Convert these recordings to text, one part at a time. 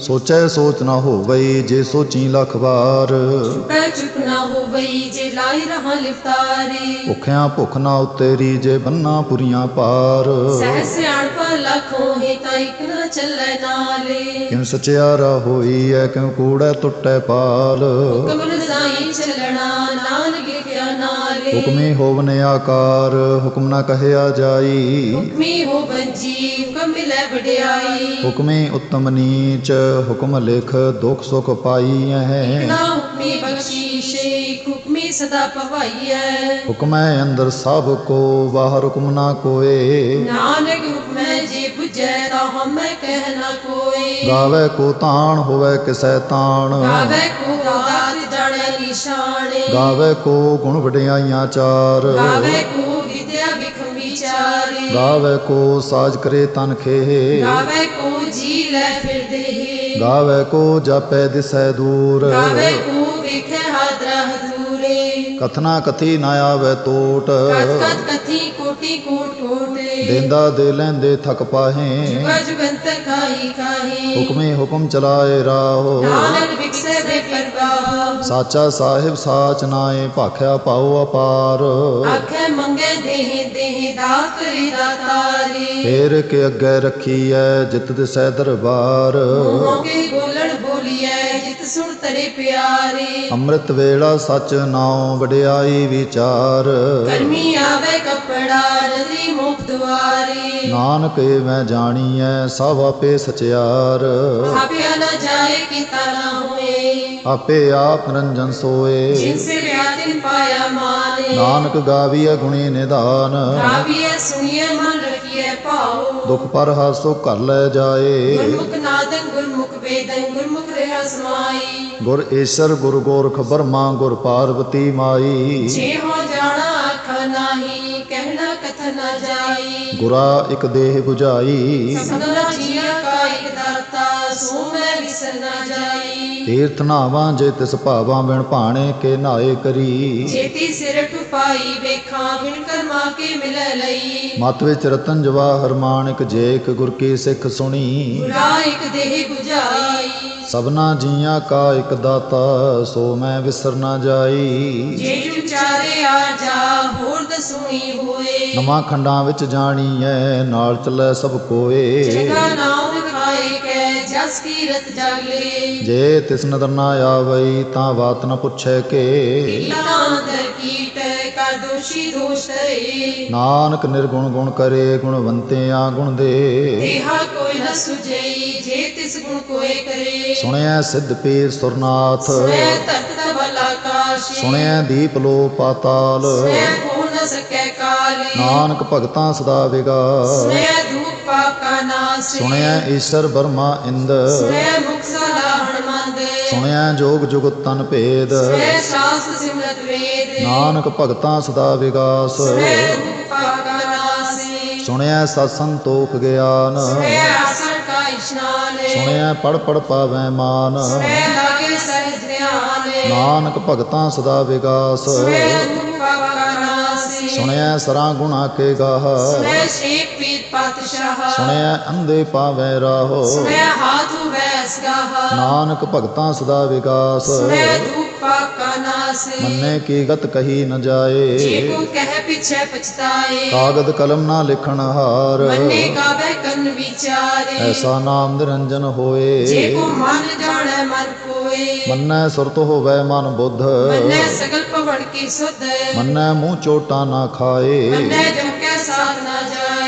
ਸੋਚੈ ਸੋਚ ਨਾ ਹੋਵਈ ਜੇ ਸੋਚੀ ਲੱਖ ਵਾਰ। ਪੈ ਚੁੱਕ ਨਾ ਹੋਵਈ ਜੇ ਲਾਈ ਰਹਾ ਲਿਫਤਾਰੇ। ਭੁੱਖਿਆਂ ਭੁੱਖ ਨਾ ਉਤੇਰੀ ਜੇ ਬੰਨਾ ਪੁਰੀਆਂ ਪਾਰ। ਸਹਿ ਸਿਆਣਪਾ ਲੱਖੋਂ ਹੀ ਤਾਂ ਇੱਕ ਨਾ ਚੱਲੇ ਨਾਲੇ। ਕਿਉ ਸਚਿਆਰਾ ਹੋਈ ਐ ਕਿਉ ਕੂੜੈ ਟੁੱਟੈ ਪਾਲ। ਕਮਲ ਸਾਈ ਚੱਲਣਾ ਨਾਨਕ ਲਿਖਿਆ ਨਾਲੇ। ਹੁਕਮੀ ਹੋਵਨ ਆਕਾਰ ਹੁਕਮ ਨਾ ਕਹਿਆ ਜਾਈ। ਹੁਕਮੀ ਹੋ ਬੰਜੀ ਹੁਕਮ ਵਡਿਆਈ ਹੁਕਮੀ ਉਤਮ ਨੀਚ ਹੁਕਮ ਲਿਖ ਦੁਖ ਸੁਖ ਪਾਈ ਹੈ ਨਾ ਹੁਕਮੀ ਬਖਸ਼ੀਸ਼ੇ ਹੁਕਮੀ ਸਦਾ ਪਵਾਈਐ। ਹੁਕਮੈ ਅੰਦਰ ਸਭ ਕੋ ਬਾਹਰ ਹੁਕਮ ਨਾ ਕੋਏ। ਨਾਨਕ ਹੁਕਮੈ ਜੇ 부ਜੈ ਤਾਂ ਹਮੈ ਕਹਿ ਨਾ ਕੋਈ ਗਾਵੇ ਕੋ ਤਾਣ ਹੋਵੇ ਕਿਸੈ ਤਾਣ। ਗਾਵੇ ਕੋ ਦਾਤ ਜਾਣੈ ਨਿਸ਼ਾਨੇ। ਗਾਵੇ ਕੋ ਗੁਣ ਵਡਿਆਈਆਂ ਚਾਰ। ਗਾਵੇ ਕੋ ਗਾਵੇ ਕੋ ਸਾਜ ਕਰੇ ਤਨ ਖੇ ਗਾਵੇ ਕੋ ਜੀ ਲੈ ਫਿਰਦੇ ਹੀ ਗਾਵੇ ਕੋ ਜਾਪੈ ਦਿਸੈ ਦੂਰ। ਗਾਵੇ ਕੋ ਵੇਖੇ ਹਾਦਰਾ ਹਜ਼ੂਰੇ ਕਥਨਾ ਕਥੀ ਨਾ ਆਵੇ ਟੋਟ। ਕਤ ਕਥੀ ਕੋਟੀ ਕੋਟ ਕੋਟੇ। ਦੇਂਦਾ ਦੇ ਲੈਂਦੇ ਥਕ ਪਾਹੇ। ਜੁਗਾ ਜੁਗੰਤ ਖਾਈ ਖਾਈ ਹੁਕਮੇ ਹੁਕਮ ਚਲਾਏ ਰਾਹੋ। ਨਾਨਕ ਵਿਖਸੇ ਬੇਪਰਵਾਹ ਸਾਚਾ ਸਾਹਿਬ ਸਾਚ ਨਾਏ ਭਾਖਿਆ ਪਾਉ ਅਪਾਰ। ਆਖੇ ਮੰਗੇ ਦੇਹ ਦੇਹ ਦਾਤ ਰੇ ਦਾਤਾਰੇ ਫੇਰ ਕੇ ਅੱਗੇ ਰੱਖੀਐ ਜਿਤ ਦਿਸੈ ਦਰਬਾਰ। ਮੂੰਹੋਂ ਕੇ ਬੋਲਣ ਬੋਲੀਐ ਜਿਤ ਸੁਣ ਤਰੇ ਪਿਆਰੇ। ਅੰਮ੍ਰਿਤ ਵੇਲਾ ਸਚ ਨਾਉ ਵਡਿਆਈ ਵਿਚਾਰ। ਕਰਮੀ ਆਵੇ ਕਪੜਾ ਨਜ਼ਰੀ ਮੁਖ ਦੁਆਰੇ। ਨਾਨਕ ਏ ਮੈਂ ਜਾਣੀਐ ਸਭ ਆਪੇ ਸਚਿਆਰ। ਆਪਿਆ ਨਾ ਜਾਏ ਕੀਤਾ ਨਾ ਹੋਏ। ਆਪੇ ਆਪ ਨਿਰੰਜਨ ਸੋਏ। ਜਿਨ ਨਾਨਕ ਗਾਵੀਐ ਗੁਣੀ ਨਿਧਾਨ। ਗਾਵੀਏ ਸੁਣੀਏ ਮਨ ਰਖੀਏ ਭਾਉ। ਦੁਖ ਪਰ ਹਾਸੋ ਘਰ ਲੈ ਜਾਏ। ਗੁਰਮੁਖ ਨਾਦਨ ਗੁਰਮੁਖ ਵੇਦਨ ਗੁਰਮੁਖ ਰਹਿ ਸਮਾਈ। ਗੁਰ ਈਸ਼ਰ ਗੁਰ ਗੋਰਖ ਬਰਮਾ ਗੁਰ ਪਾਰਵਤੀ ਮਾਈ। ਜੇ ਹੋ ਜਾਣਾ ਆਖਾ ਨਾਹੀ ਕਹਿਣਾ ਕਥ ਨਾ ਜਾਈ। ਗੁਰਾ ਇੱਕ ਦੇਹ 부ਝਾਈ ਸਭਨਾ ਜੀਆ ਕਾ ਇਕ ਦਾਤਾ ਸੋ ਮੈਂ ਵਿਸਰ ਨਾ ਜਾਈ। ਤੀਰਥ ਨਾਵਾਂ ਜੇ ਤਿਸ ਭਾਵਾਂ ਬਿਨ ਭਾਣੇ ਕੇ ਨਾਏ ਕਰੀ। ਜੇਤੀ ਸਿਰ ਟੁਪਾਈ ਵੇਖਾਂ ਬਿਨ ਕਰਮਾ ਕੇ ਮਿਲੈ ਲਈ। ਮਤ ਵਿੱਚ ਰਤਨ ਜਵਾਹਰ ਮਾਣਿਕ ਜੇਕ ਗੁਰ ਕੀ ਸਿੱਖ ਸੁਣੀ। ਗੁਰਾ ਇਕ ਦੇਹ 부ਝਾਈ ਸਭਨਾ ਜੀਆਂ ਕਾ ਇੱਕ ਦਾਤਾ ਸੋ ਮੈਂ ਵਿਸਰ ਨਾ ਜਾਈ। ਜੇ ਵਿਚਾਰੇ ਆ ਜਾ ਹੋਰ ਦਸੂਈ ਹੋਏ। ਨਵਾਂ ਖੰਡਾਂ ਵਿੱਚ ਜਾਣੀਐ ਨਾਲ ਚੱਲੈ ਸਭ ਕੋਏ। ਜਗਾ ਨਾਮ ਜਸ ਕੀ ਰਤ ਜਾਗਲੇ ਜੇ ਤਿਸ ਨਦਰ ਨਾ ਆਵਈ ਤਾਂ ਬਾਤ ਨ ਪੁੱਛੈ ਕੇ। ਨਾਦਰ ਕੀਟ ਕਰ ਦੋਸ਼ੀ ਦੋਸ਼ ਤਰੇ ਨਾਨਕ ਨਿਰਗੁਣ ਗੁਣ ਕਰੇ ਗੁਣਵੰਤਿਆਂ ਗੁਣ ਦੇ। ਦੇਹਾ ਕੋਈ ਨ ਸੁਜਈ ਜੇ ਤਿਸ ਗੁਣ ਕੋਏ ਕਰੇ। ਸੁਣਿਆ ਸਿੱਧ ਪੀਰ ਸੁਰਨਾਥ। ਸੁਣਿਆ ਤਖਤ ਤਬਲ ਆਕਾਸ਼ ਸੁਣਿਆ ਦੀਪ ਲੋ ਪਾਤਾਲ। ਸੁਣਿਆ ਹੋ ਨ ਸਕੈ ਕਾਲੇ। ਨਾਨਕ ਭਗਤਾਂ ਸਦਾ ਵਿਗਾਸ ਸੁਣਿਆ ਸੁਣਿਆ ਈਸ਼ਰ ਬਰਮਾ ਇੰਦ। ਸੁਣਿਆ ਮੰਦ। ਜੋਗ ਜੁਗਤ ਤਨ ਭੇਦ। ਸੁਣਿਆ ਸ਼ਾਸਤ ਸਿਮਰਤ ਵੇਦ। ਨਾਨਕ ਭਗਤਾਂ ਸਦਾ ਵਿਗਾਸ। ਸੁਣਿਆ ਨਾਸ। ਸਤ ਸੰਤੋਖ ਗਿਆਨ। ਸੁਣਿਆ ਆਸਣ ਕਾ ਇਸ਼ਨਾਨ। ਸੁਣਿਆ ਪੜ ਪੜ ਪਾਵੈ ਮਾਨ। ਸੁਣਿਆ ਲਾਗੇ ਸਹਿਜ ਧਿਆਨ। ਨਾਨਕ ਭਗਤਾਂ ਸਦਾ ਵਿਗਾਸ। ਸੁਣਿਆ ਸਰਾਂ ਗੁਣਾ ਕੇ ਗਾਹ। ਪੀਰ ਪਾਤਸ਼ਾਹ ਸੁਣਿਆ ਅੰਧੇ ਪਾਵੈ ਰਾਹੋ। ਸੁਣਿਆ ਹਾਥੂ ਵੈਸ ਗਾਹ ਨਾਨਕ ਭਗਤਾਂ ਸਦਾ ਵਿਗਾਸ ਸੁਣਿਆ ਨਾਸ। ਮੰਨੇ ਕੀ ਗਤ ਕਹੀ ਨ ਜਾਏ। ਜੇ ਕੋ ਕਹਿ ਪਿਛੇ ਪਛਤਾਏ। ਕਾਗਦ ਕਲਮ ਨਾ ਲਿਖਣ ਹਾਰ। ਮੰਨੇ ਕਾਬੇ ਕੰਨ ਵਿਚਾਰੇ। ਐਸਾ ਨਾਮ ਨਿਰੰਜਨ ਜੇ ਹੋਏ ਕੋ ਮਨ ਜਾਣੈ ਮਨ ਕੋਏ। ਮੰਨੈ ਸੁਰਤ ਹੋਵੈ ਮਨ ਬੁੱਧ। ਮੰਨੈ ਸਗਲ ਪਵਨ ਕੀ ਸੁਧ। ਮੰਨੈ ਮੂੰਹ ਚੋਟਾ ਨਾ ਖਾਏ। ਮੰਨੈ ਜਮ ਕੈ ਸਾਥ ਨਾ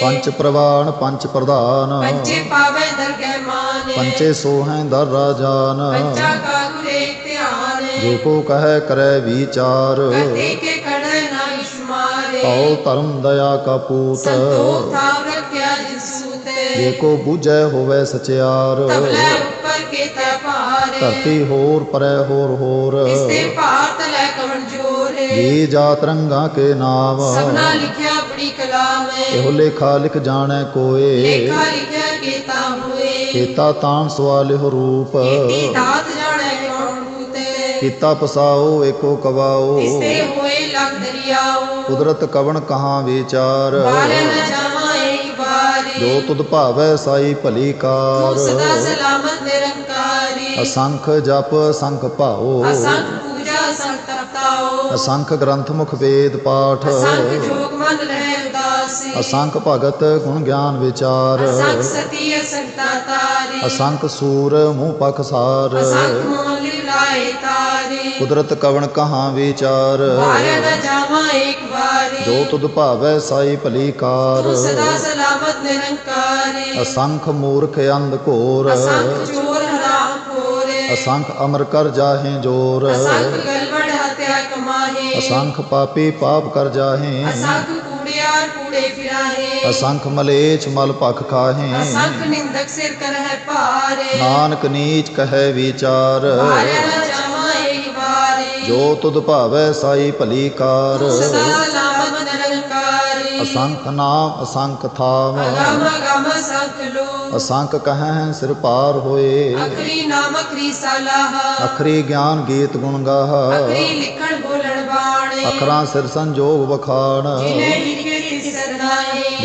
ਪੰਚ ਪ੍ਰਵਾਨ ਪੰਚ ਪ੍ਰਧਾਨ। ਪੰਚੇ ਪਾਵੇ ਦਰਗਹਿ ਮਾਨੇ। ਪੰਚੇ ਸੋਹੈ ਦਰ ਰਾਜਾਨ। ਪੰਚਾ ਕਾ ਗੁਰੇ ਧਿਆਨ। ਜੋ ਕੋ ਕਹੈ ਕਰੈ ਵਿਚਾਰ। ਕਤੇ ਕੇ ਕੜੈ ਨਾ ਇਸਮਾਰੇ। ਕਉ ਧਰਮ ਦਇਆ ਕਾ ਪੂਤ। ਸੰਤੋਖ ਥਾਵ ਰੱਖਿਆ ਜਿਸੂਤੇ ਜੇ ਕੋ ਬੂਝੈ ਹੋਵੇ ਸਚਿਆਰ। ਤਬਲੇ ਉੱਪਰ ਕੇ ਤੈ ਭਾਰੇ। ਧਰਤੀ ਹੋਰ ਪਰੈ ਹੋਰ ਹੋਰ। ਇਸਤੇ ਭਾਰਤ ਲੈ ਕਵਣ ਜੋਰੇ। ਜੀ ਜਾਤ ਰੰਗਾ ਕੇ ਨਾਮ ਸਭਨਾ ਲਿਖਿਆ ਇਹੋ ਲੇਖਾ ਲਿਖ ਜਾਣੈ ਕੋਏ। ਲੇਖਾ ਲਿਖਿਆ ਕੀਤਾ ਹੋਏ। ਕੀਤਾ ਤਾਣ ਸਵਾਲਿਹੁ ਰੂਪ। ਕੀਤੀ ਦਾਤ ਜਾਣੈ ਕੌਣ ਬੂਤੇ ਕੀਤਾ ਪਸਾਓ ਏਕੋ ਕਵਾਓ। ਇਸਤੇ ਹੋਏ ਲਗ ਦਰਿਆਓ। ਕੁਦਰਤ ਕਵਣ ਕਹਾਂ ਵਿਚਾਰ। ਬਾਰੇ ਨ ਜਾਵਾਂ ਇੱਕ ਵਾਰੀ। ਜੋ ਤੁਧ ਭਾਵੈ ਸਾਈ ਭਲੀ ਕਾਰ। ਤੂੰ ਸਦਾ ਸਲਾਮਤ ਨਿਰੰਕਾਰੀ। ਅਸੰਖ ਜਪ ਅਸੰਖ ਭਾਓ ਅਸੰਖ ਗ੍ਰੰਥ ਮੁਖ ਵੇਦ ਪਾਠ। ਅਸੰਖ ਜੋਗ ਮਨ ਅਸੰਖ ਭਗਤ ਗੁਣ ਗਿਆਨ ਵਿਚਾਰ। ਅਸੰਖ ਸਤੀ ਸੂਰ ਮੂੰਹ ਪਖ ਸਾਰ। ਅਸੰਖ ਮੋਲੀ ਲਾਏ ਤਾਰੀ। ਕੁਦਰਤ ਕਵਣ ਕਹਾਂ ਵਿਚਾਰ। ਬਾਰੇ ਨ ਜਾਵਾਂ ਇੱਕ ਵਾਰੀ। ਜੋ ਤੁਧ ਭਾਵੈ ਸਾਈ ਭਲੀ ਕਾਰ। ਤੂੰ ਸਦਾ ਸਲਾਮਤ ਨਿਰੰਕਾਰੀ ਅਸੰਖ ਮੂਰਖ ਅੰਧ ਘੋਰ। ਅਸੰਖ ਚੋਰ ਹਰਾਮ ਖੋਰੇ ਅਸੰਖ ਅਮਰ ਕਰ ਜਾਹੇ ਜੋਰ। ਅਸੰਖ ਗਲਵੜ ਹਤਿਆ ਕਮਾਹੇ। ਅਸੰਖ ਪਾਪੀ ਪਾਪ ਕਰ ਜਾਹੇ। ਅਸੰਖ ਅਸੰਖ ਮਲੇਛ ਮਲ ਭਖ ਖਾਹੇ। ਅਸੰਖ ਨਿੰਦਕ ਸਿਰ ਕਰਹਿ ਭਾਰੇ। ਨਾਨਕ ਨੀਚ ਕਹੈ ਵਿਚਾਰ। ਬਾਰੇ ਨ ਜਾਵਾਂ ਇੱਕ ਵਾਰੀ। ਜੋ ਤੁਧ ਭਾਵੈ ਸਾਈ ਭਲੀ ਕਾਰ। ਸਦਾ ਸਲਾਮਤ ਨਿਰੰਕਾਰੀ। ਅਸੰਖ ਨਾਮ ਅਸੰਖ ਥਾਮ ਅਗਮ ਅਗਮ ਸੰਖ ਲੋ। ਅਸੰਖ ਕਹੈ ਸਿਰ ਪਾਰ ਹੋਏ। ਅਖਰੀ ਨਾਮ ਅਖਰੀ ਸਲਾਹ। ਅਖਰੀ ਗਿਆਨ ਗੀਤ ਗੁਣ ਗਾਹ। ਅਖਰੀ ਲਿਖਣ ਬੋਲਣ ਬਾਣੇ। ਅਖਰਾਂ ਸਿਰ ਸੰਜੋਗ ਵਖਾਣ। ਜਿਨੇ ਲਿਖੇ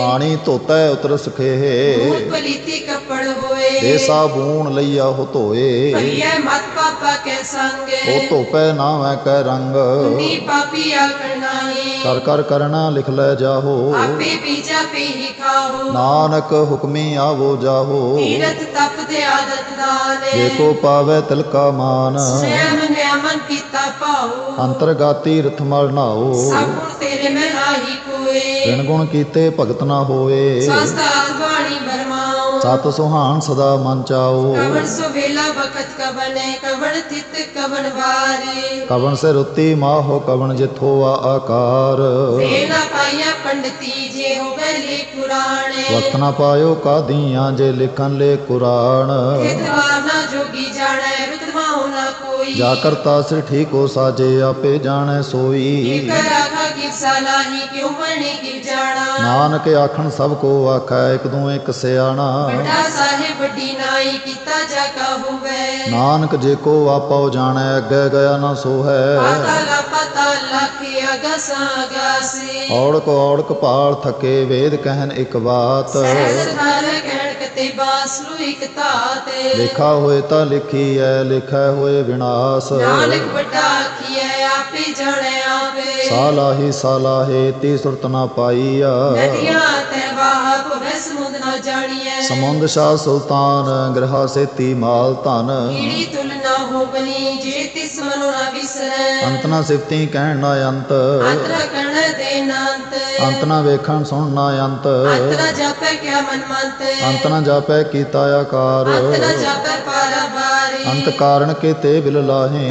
ਪਾਣੀ ਧੋਤੈ ਉਤਰ ਮੂਲ ਪਲੀਤੀ ਕੱਪੜ ਹੋਏ। ਦੇ ਸਾਬੂਨ ਲਈਆ ਹੋ ਧੋਏ। ਭਈਏ ਮਤ ਪਾਪਾ ਕੇ ਉਹ ਸੰਗੇ ਧੋਪੈ ਨਾ ਮੈਂ ਕੈ ਰੰਗ। ਨੀ ਪਾਪੀ ਆਕੜ ਨਾਹੀ ਕਰ ਕਰ ਕਰਣਾ ਲਿਖ ਲੈ ਜਾਹੋ। ਆਪੇ ਬੀਜਾ ਪੇ ਹੀ ਖਾਓ ਨਾਨਕ ਹੁਕਮੀ ਆਵੋ ਜਾਹੋ। ਤੀਰਥ ਤਪ ਤੇ ਆਦਤ ਦਾਨੇ। ਜੇ ਕੋ ਪਾਵੇ ਤਿਲਕਾ ਮਾਨ। ਸੈਮ ਨਿਆਮਨ ਕੀਤਾ ਪਾਉ ਅੰਤਰਗਾਤੀ ਰਥ ਮਲ ਨਾਓ ਸਭ ਤੇਰੇ ਮੈਂ ਵਿਣ ਗੁਣ ਕੀਤੇ ਭਗਤ ਨਾ ਹੋਏ ਸਸਤਾਤ ਬਾਣੀ ਬਰਮਾਉ। ਸਤ ਸੁਹਾਨ ਸਦਾ ਮਨ ਚਾਓ ਕਵਣ ਸੋ ਵੇਲਾ ਬਖਤ ਕਵਨੇ ਕਵਣ ਤਿਤ ਕਵਣ ਵਾਰੀ। ਕਵਣ ਸੇ ਰੁੱਤੀ ਮਾਹੋ ਕਵਣ ਜਿਥੋ ਆ ਆਕਾਰ। ਵੇਲਾ ਪਾਇਆ ਪੰਡਤੀ ਜੇ ਹੋਵੇ ਲੇ ਪੁਰਾਣੇ। ਵਕਤ ਨਾ ਪਾਇਓ ਕਾਦੀਆਂ ਜੇ ਲਿਖਨ ਲੈ ਕੁਰਾਨ। ਨਾ ਜੋਗੀ ਜਾਣੈ ਕੋਈ। ਜਾ ਕਰਤਾ ਸਿਰ ਠੀਕ ਸਾਜੇ ਆਪੇ ਜਾਣੈ ਸੋਈ। ਇਕ ਰਾਖਾ ਕੀ ਸਲਾਹੀ ਕਿਉ ਜਾਣਾ? ਨਾਨਕ ਆਖਣ ਸਭ ਕੋ ਆਖੈ ਇਕ ਦੂ ਇੱਕ ਸਿਆਣਾ। ਵੱਡਾ ਸਾਹਿਬ ਵੱਡੀ ਨਾਈ ਕੀਤਾ ਜਾ ਕਾ ਹੋਵੇ। ਨਾਨਕ ਜੇ ਕੋ ਆਪੋ ਜਾਣੈ ਅੱਗੇ ਗਿਆ ਨਾ ਸੋ ਹੈ ਪਾਤਾਲਾ ਪਾਤਾਲਾ ਕੀ ਅਗਸਾ ਅਗਾਸੀ ਔੜਕ ਔੜਕ ਪਾਲ ਥਕੇ ਵੇਦ ਕਹਿਨ ਇੱਕ ਬਾਤ। ਸਹਿਜ ਹਰ ਕਹਿਣ ਬਾਸਲੂ ਇਕ ਤਾਤੇ ਲਿਖਾ ਹੋਏ ਤਾਂ ਲਿਖੀ ਐ ਲਿਖੈ ਹੋਏ ਵਿਨਾਸ਼। ਨਾਨਕ ਵੱਡਾ ਆਖੀਐ ਆਪੇ ਜਾਣੈ ਸਾਲਾਹੀ ਸਾਲਾਹੇ ਤੀ ਸੁਰਤ ਨਾ ਪਾਈਆ ਨਦੀਆਂ ਤੇ ਵਾਹ ਭਵੇ ਸਮੁੰਦ ਨਾ ਜਾਣੀਐ। ਸਮੁੰਦ ਸ਼ਾਹ ਸੁਲਤਾਨ ਗ੍ਰਹਾ ਸੇਤੀ ਮਾਲ ਧਨ। ਕੀੜੀ ਤੁਲ ਨਾ ਹੋਵਨੀ ਜੇ ਤਿਸ ਮਨੁ ਨਾ ਵਿਸਰੈ। ਅੰਤ ਨਾ ਸਿਫਤੀ ਕਹਿਣ ਨਾ ਅੰਤ। ਦੇ ਅੰਤ। ਨਾ ਵੇਖਣ ਸੁਣ ਨਾ ਅੰਤ। ਅੰਤਰ ਜਾਪੈ ਕਿਆ ਮਨ ਮੰਤ। ਅੰਤ ਨਾ ਜਾਪੈ ਕੀਤਾ ਆਕਾਰ। ਜਾਪੈ ਅੰਤ ਕਾਰਣ ਕੀਤੇ ਬਿਲ ਲਾਹੇ।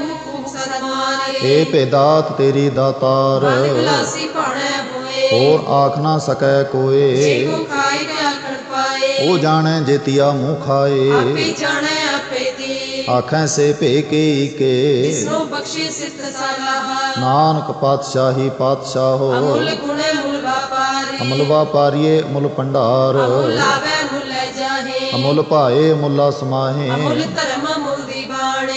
ਏ ਭੇਦਾਤ ਤੇਰੀ ਦਾਤਾਰ। ਮਨ ਗਲਾਸੀ ਭਾਣੈ ਹੋਏ। ਹੋਰ ਆਖ ਨਾ ਸਕੈ ਜੇ ਕੋਏ ਕੋ ਖਾਈ ਤੇ ਆਖਣ ਪਾਏ। ਉਹ ਜਾਣੈ ਜੇਤੀਆ ਮੂੰਹ ਖਾਏ। ਆਪੇ ਜਾਣੈ ਆਪੇ ਦੀ। ਆਖੈ ਸੇ ਭੇ ਕੀ ਕੇ। ਜਿਸਨੂੰ ਬਖਸ਼ੀ ਸਿਫਤ ਸਾਲਾਹਾ ਨਾਨਕ ਪਾਤਸ਼ਾਹੀ ਪਾਤਸ਼ਾਹੋ ਅਮੁੱਲ ਗੁਣੇ ਮੁੱਲ ਵਾਪਾਰੇ ਅਮਲ ਵਾਪਾਰੀਏ ਅਮੁੱਲ ਭੰਡਾਰ। ਅਮੁੱਲ ਆਵੇ ਮੁੱਲ ਲੈ ਜਾਹੇ। ਅਮੁੱਲ ਭਾਏ ਮੁੱਲਾ ਸਮਾਹੇ। ਅਮੁੱਲ ਮੁੱਲ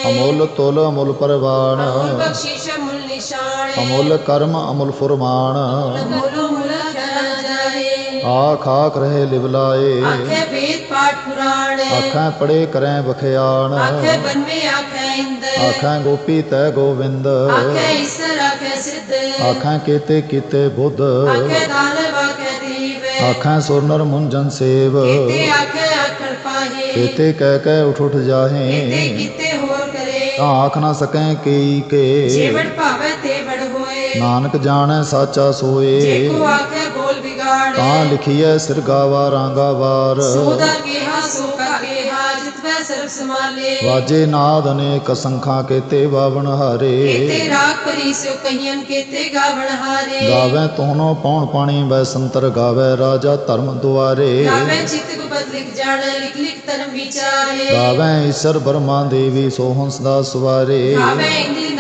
ਅਮੁੱਲ ਤੁਲ ਅਮੁੱਲ ਪਰਵਾਨ ਅਮੁੱਲ ਬਖਸ਼ੀਸ਼ ਮੁੱਲ ਨਿਸ਼ਾਨੇ। ਅਮੁੱਲ ਕਰਮ ਅਮੁੱਲ ਫੁਰਮਾਨ। ਮੁੱਲ ਮੁੱਲ ਖਿਆਲ ਜਾਹੇ ਆਖ ਆਖ ਰਹੇ ਲਿਵਲਾਏ ਆਖੇ ਵੇਦ ਪਾਠ ਪੁਰਾਣੇ। ਆਖਾਂ ਪੜੇ ਕਰੈ ਬਖਿਆਣ ਆਖੇ ਬਨਵੇ ਆਖੇ ਇੰਦ। ਆਖਾਂ ਗੋਪੀ ਤੈ ਗੋਵਿੰਦ। ਆਖੇ ਈਸਰ ਆਖੇ ਸਿੱਧ। ਆਖਾਂ ਕੀਤੇ ਕੀਤੇ ਬੁੱਧ। ਆਖੇ ਦਾਨਵ ਆਖੇ ਦੀਵੇ। ਆਖਾਂ ਸੁਰਨਰ ਮੁੰਜਨ ਸੇਵ। ਤੇ ਆਖੇ ਆਖਣ ਪਾਹੇ। ਕੀਤੇ ਕਹਿ ਕਹਿ ਉਠ ਉਠ ਜਾਹੇ। ਕੀਤੇ ਕਰੇ ਤਾਂ ਆਖ ਨਾ ਸਕੈ ਕੀ ਕੇ। ਜੀਵਨ ਭਾਵੇ ਤੇ ਬੜ ਹੋਏ। ਨਾਨਕ ਜਾਣੈ ਸਾਚਾ ਜੇ ਸੋਏ ਕੋ ਆਖੇ ਬੋਲ ਵਿਗਾੜੇ। ਤਾਂ ਲਿਖੀਐ ਸਿਰ ਗਾਵਾ ਰਾਂਗਾ ਵਾਰ। ਸੋਦਾ ਕਿਹਾ ਸਮਾਲੇ ਵਾਜੇ ਨਾਦ ਅਨੇਕ ਸੰਖਾਂ ਕੀਤੇ ਬਾਵਨ ਹਾਰੇ। ਕੀਤੇ ਰਾਗ ਪਰੀ ਸਿਓ ਕਹੀਆਂ ਕੀਤੇ ਗਾਵਣ ਹਾਰੇ। ਗਾਵੇ ਤੋਨੋ ਪੌਣ ਪਾਣੀ ਬੈ ਸੰਤਰ ਗਾਵੇ ਰਾਜਾ ਧਰਮ ਦੁਆਰੇ। ਗਾਵੇ ਚਿਤ ਗੁਪਤ ਲਿਖ ਜਾਣੈ ਲਿਖ ਲਿਖ ਧਰਮ ਵਿਚਾਰੇ। ਗਾਵੇ ਈਸ਼ਰ ਬਰਮਾ ਦੇਵੀ ਸੋਹੰਸ ਦਾ ਸਵਾਰੇ। ਗਾਵੇ ਇੰਦਰੀ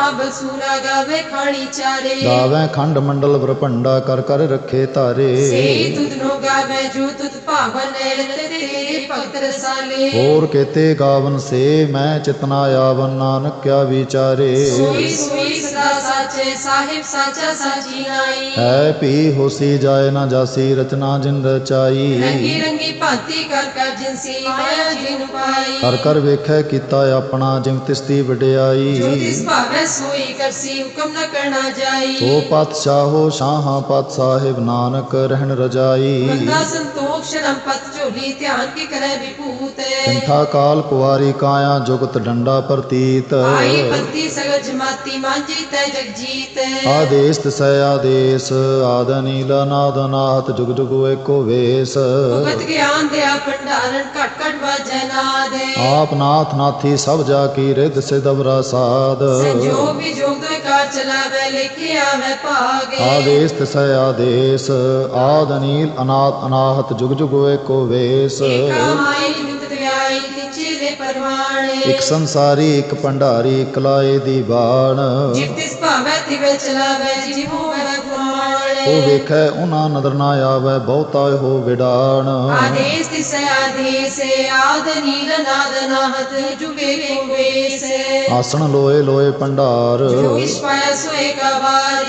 ਮਹਾਬਸੂਰਾ ਗਾਵੇ ਖਾਣੀ ਚਾਰੇ। ਗਾਵੇ ਖੰਡ ਮੰਡਲ ਬ੍ਰਹੰਡਾ ਕਰ ਕਰ ਰੱਖੇ ਧਾਰੇ ਸੇ ਤੁਧ ਨੋ ਗਾਵੇ ਜੋ ਤੁਧ ਭਾਵਨ ਤੇ ਤੇਰੇ ਭਗਤ ਰਸਾਲੇ। ਹੋਰ ਕੇਤੇ ਗਾਵਨ ਸੇ ਮੈਂ ਚਿਤਨਾ ਆਵਨ ਨਾਨਕ ਕਿਆ ਵਿਚਾਰੇ। ਸੋਈ ਸੋਈ ਸਦਾ ਸਾਚੇ ਸਾਹਿਬ ਸਾਚਾ ਸਾਚੀ ਨਾਈ। ਹੈ ਭੀ ਹੋਸੀ ਜਾਏ ਨਾ ਜਾਸੀ ਰਚਨਾ ਜਿੰਦ ਰਚਾਈ। ਰੰਗੀ ਰੰਗੀ ਭਾਂਤੀ ਕਰ ਕਰ ਜਿਨਸੀ ਮਾਇਆ ਜਿਨ ਪਾਈ। ਕਰ ਕਰ ਵੇਖੈ ਕੀਤਾ ਆਪਣਾ ਜਿਮ ਤਿਸਤੀ ਜੋ ਵਡਿਆਈ ਤਿਸ ਭਾਵੇ ਸੋਈ ਕਰਸੀ ਹੁਕਮ ਨ ਕਰਨਾ ਜਾਈ। ਸੋ ਪਾਤਸ਼ਾਹੋ ਸ਼ਾਹਾਂ ਪਾਤ ਸਾਹਿਬ ਨਾਨਕ ਰਹਿਣ ਰਜਾਈ। ਬੰਦਾ ਸੰਤੋਖ ਸ਼ਰਮ ਪਤ ਝੋਲੀ ਧਿਆਨ ਕੀ ਕਰੇ ਵਿਭੂਤ। ਕਿੰਥਾ ਕਾਲ ਕੁਵਾਰੀ ਕਾਇਆ ਜੁਗਤ ਡੰਡਾ ਪ੍ਰਤੀਤ। ਆਈ ਪੰਤੀ ਸਗਲ ਜਮਾਤੀ ਮਾਂਜੀ ਤੈ ਜਗਜੀਤ ਆਦੇਸ ਤਸੈ ਆਦੇਸ ਆਦ ਨੀਲ ਨਾਦ ਨਾਹਤ ਜੁਗ ਜੁਗ ਏਕੋ ਵੇਸ। ਭਗਤ ਗਿਆਨ ਭੰਡਾਰਨ ਘਟ ਵਾਜੈ ਨਾਦ ਆਪ ਨਾਥ ਨਾਥੀ ਸਭ ਜਾ ਕੀ ਰਿਦ ਸਿਦਵਰਾ ਸਾਧ। ਸੰਜੋਗ ਜੋਗ ਚਲਾਵੇ ਭਾਗ। ਆਦੇਸ ਤਸੈ ਆਦੇਸ ਆਦ ਨੀਲ ਅਨਾਥ ਅਨਾਹਤ ਜੁਗ ਜੁਗ ਵੇਸ। ਤਿਚੇ ਦੇ ਪਰਵਾਣੇ। ਇਕ ਸੰਸਾਰੀ ਇਕ ਭੰਡਾਰੀ ਇਕ ਲਾਏ ਦੀ ਬਾਣ। ਤਿਸ ਭਾਵੇ ਤਿਵੇ ਚਲਾਵੇ ਜਿ ਹੋਵੇ ਉਹ ਵੇਖੈ ਉਹਨਾਂ ਨਦਰ ਨਾ ਆਵੇ ਬਹੁਤਾ ਹੋ ਵਿਡਾਣ ਆਦੇਸ ਤਿਸ ਆਦੇਸ ਆਦ ਨੀਲ ਨਾਦ ਨਾਹਤ ਜੁਗੇ ਕੋਵੇਸ ਆਸਣ ਲੋਏ ਲੋਏ ਭੰਡਾਰ ਜੋ ਸੋਏ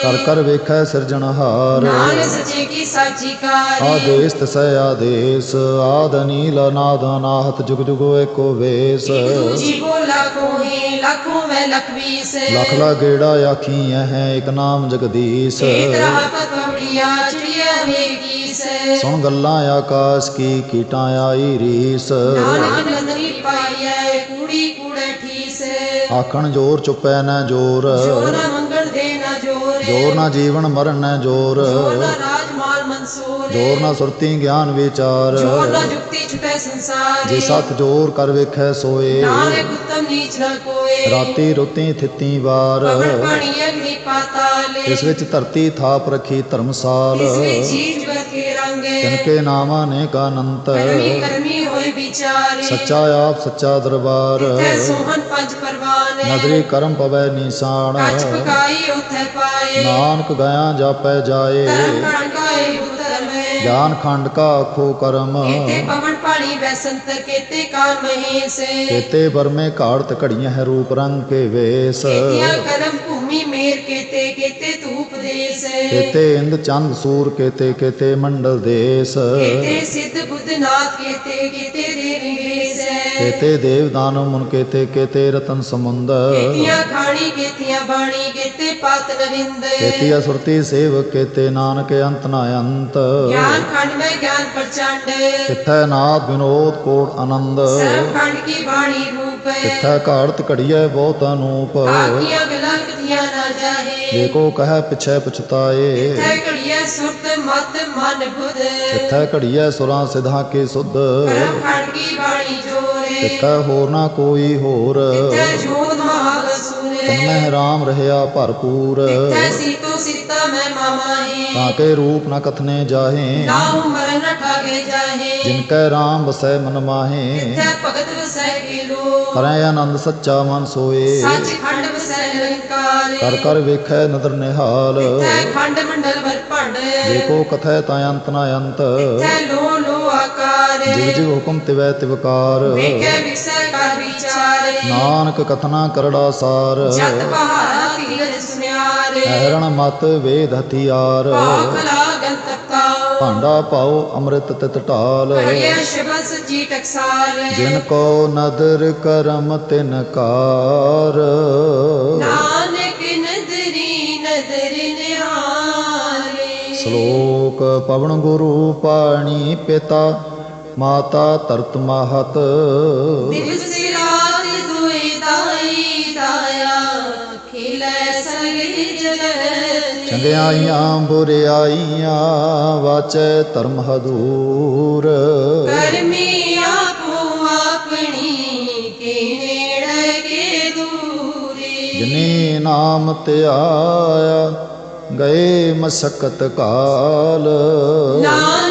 ਕਰ ਕਰ ਵੇਖੈ ਸਿਰਜਣਹਾਰ ਨਾਨਕ ਸੱਚੇ ਕੀ ਸਾਚੀ ਕਾਰ ਆਦੇਸ ਤਸੈ ਆਦੇਸ ਆਦ ਨੀਲ ਨਾਦ ਅਨਾਹਤ ਜੁਗ ਜੁਗ ਏਕੋ ਵੇਸ। ਦੂਜੀ ਬੋ ਲੱਖੋਂ ਲੱਖੋਂ ਲਾ ਗੇੜਾ ਆਖੀ ਹੈ ਇਕ ਨਾਮ ਜਗਦੀਸ਼ ਏਕ ਰਾਹ ਪਤਵੜੀਆ ਚਿੜੀਆ ਵੇਗੀਸ ਸੁਣ ਗੱਲਾਂ ਆਕਾਸ਼ ਕੀ ਕੀਟਾਂ ਆਈ ਰੀਸ ਆਖਣ ਜੋਰ ਚੁੱਪੈ ਨਾ ਜੋਰ ਜੋਰ ਨਾ ਮੰਗਣ ਦੇ ਨਾ ਜੋਰ ਜੋਰ ਨਾ ਜੀਵਨ ਮਰਨ ਨਾ ਜੋਰ ਜੋਰ ਨਾ ਜੋਰ ਨਾ ਸੁਰਤੀ ਗਿਆਨ ਵਿਚਾਰ। ਜੋਰ ਨਾ ਜੁਗਤੀ ਛੁਟੈ ਸੰਸਾਰ ਜੇ ਸਤ ਜੋਰ ਕਰ ਵੇਖੈ ਸੋਏ। ਨਾਨਕ ਉਤਮ ਨੀਚ ਨਾ ਕੋਏ। ਰਾਤੀ ਰੁੱਤੀ ਥਿੱਤੀ ਵਾਰ। ਪਵਨ ਪਾਣੀ ਅਗਨੀ ਪਾਤਾਲੇ ਇਸ ਵਿੱਚ ਧਰਤੀ ਥਾਪ ਰਖੀ ਧਰਮਸਾਲ। ਇਸ ਵਿੱਚ ਜੀਵ ਨਾਮਾਂ ਨੇ ਕਾ ਅਨੰਤ ਕਰਮੀ ਕਰਮੀ ਹੋਏ ਵਿਚਾਰੇ ਸੱਚਾ ਆਪ ਸੱਚਾ ਦਰਬਾਰ। ਤੈ ਸੋਹਨ ਪੰਜ ਪਰਵਾਨੇ ਨਦਰੀ ਕਰਮ ਪਵੈ ਨਿਸ਼ਾਨ। ਕੱਚ ਪਕਾਈ ਉਥੇ ਪਾਏ। ਨਾਨਕ ਗਿਆ ਜਾਪੈ ਜਾਏ। ਗਿਆਨ ਖੰਡ ਕਾ ਆਖੋ ਕਰਮ। ਕੀਤੇ ਪਵਨ ਪਾਣੀ ਬੈਸੰਤਰ ਕੀਤੇ ਕਾਨ ਮਹੇਸ਼। ਕੇਤੇ ਬਰਮੇ ਘਾੜਤ ਘੜੀਆਂ ਹੈ ਰੂਪ ਰੰਗ ਕੇ ਵੇਸ। ਕੀਤਿਆਂ ਕਰਮ ਭੂਮੀ ਮੇਰ ਕੀਤੇ ਕੀਤੇ ਧੂਪ ਦੇਸ। ਕੇਤੇ ਇੰਦ ਚੰਦ ਸੂਰ ਕੇਤੇ ਕੇਤੇ ਮੰਡਲ ਦੇਸ। ਕੀਤੇ ਸਿੱਧ ਬੁੱਧ ਨਾਥ ਕੀਤੇ ਕੀਤੇ ਦੇ ਕੇਤੇ ਦੇਵ ਦਾਨਵ ਮੁਨ ਕੇਤੇ ਕੇਤੇ ਰਤਨ ਸਮੁੰਦ ਕੀਤਿਆਂ ਖਾਣੀ ਕੀਤਿਆਂ ਬਾਣੀ ਕੀਤੇ ਪਤ ਨਵਿੰਦ ਕੇਤੀ ਅਸੁਰਤੀ ਸੇਵ ਕੇਤੇ ਨਾਨਕ ਅੰਤ ਨਾ ਅੰਤ ਗਿਆਨ ਖੰਡ ਮੈਂ ਗਿਆਨ ਪ੍ਰਚੰਡ ਕਿਥੈ ਨਾਦ ਵਿਨੋਦ ਕੋਟ ਆਨੰਦ ਸਰਬ ਖੰਡ ਕੀ ਬਾਣੀ ਰੂਪ ਕਿਥੈ ਘਾੜਤ ਘੜੀਐ ਬਹੁਤ ਅਨੂਪ ਆਗੀਆਂ ਗਲਾਂ ਕਥੀਆਂ ਨਾ ਜਾਹੇ ਏਕੋ ਕਹੈ ਪਿਛੈ ਪਛਤਾਏ ਤੈ ਕੇ ਕੀ ਤਿੱਥੈ ਹੋਰ ਨਾ ਕੋਈ ਹੋਰ। ਜੋਤ ਤਨਮਹਿ ਰਾਮ ਰਹਿਆ ਭਰਪੂਰ। ਤਿੱਥੈ ਸੀਤੋ ਸੀਤਾ ਮੈਂ ਮਾਮਾਹੀ। ਤਾਂ ਕੇ ਰੂਪ ਨ ਕਥਨੇ ਜਾਹੇ। ਠਾਗੇ ਜਾਹੇ। ਜਿਨ ਕੈ ਰਾਮ ਵਸੈ ਮਨ ਮਾਹੇ। ਭਗਤ ਵਸੈ ਕੀ ਕਰੈ ਆਨੰਦ ਸੱਚਾ ਮਨ ਸੋਏ। ਸੱਚ ਖੰਡ ਵਸੈ ਨਿਰੰਕਾਰੇ ਕਰ ਕਰ ਵੇਖੈ ਨਦਰ ਨਿਹਾਲ। ਤਿੱਥੈ ਖੰਡ ਮੰਡਲ ਵਰ ਭੰਡ। ਦੇਖੋ ਕਥੈ ਤਾ ਅੰਤ ਨ ਅੰਤ। ਤਿੱਥੈ ਲੋ ਜਿਵ ਜਿਵ ਹੁਕਮ ਤਿਵੈ ਤਿਵਕਾਰ ਵੇਖੈ ਵਿਖਸੈ ਕਰ ਵਿਚਾਰੇ। ਨਾਨਕ ਕਥਨਾ ਕਰੜਾ ਸਾਰ। ਜਤ ਸੁਨਿਆਰੇ। ਐਰਣ ਮਤ ਵੇਦ ਹਥਿਆਰ। ਭਾਖ ਲਾਗਨ ਤਪਤਾਉ ਭਾਂਡਾ ਪਾਓ ਅੰਮ੍ਰਿਤ ਤਿਤ ਢਾਲ। ਸ਼ਬਦ ਟਕਸਾਲ ਜਿਨ ਕੋ ਨਦਰ ਕਰਮ ਤਿਨ ਕਾਰ। ਨਾਨਕ ਨਦਰੀ ਨਦਰ ਨਿਹਾਰੇ। ਸ਼ਲੋਕ ਪਵਨ ਗੁਰੂ ਪਾਣੀ ਪਿਤਾ। ਮਾਤਾ ਤਰਤ ਮਾਹਤ। ਦਿਵਸ ਰਾਤ ਦੁਇ ਦਾਈ ਦਾਇਆ ਖਿਲੇ ਸਗਲ ਜਗਤ ਚੰਗਿਆਈਆਂ ਬੁਰਿਆਈਆਂ ਵਾਚੈ ਧਰਮ ਹਦੂਰ। ਕਰਮੀ ਆਪੋ ਆਪਣੀ ਕੀ ਨੇੜੇ ਕੇ ਦੂਰੀ? ਜਿਨੇ ਨਾਮ ਧਿਆਇਆ ਗਏ ਮਸਕਤ ਕਾਲ। ਨਾਨਕ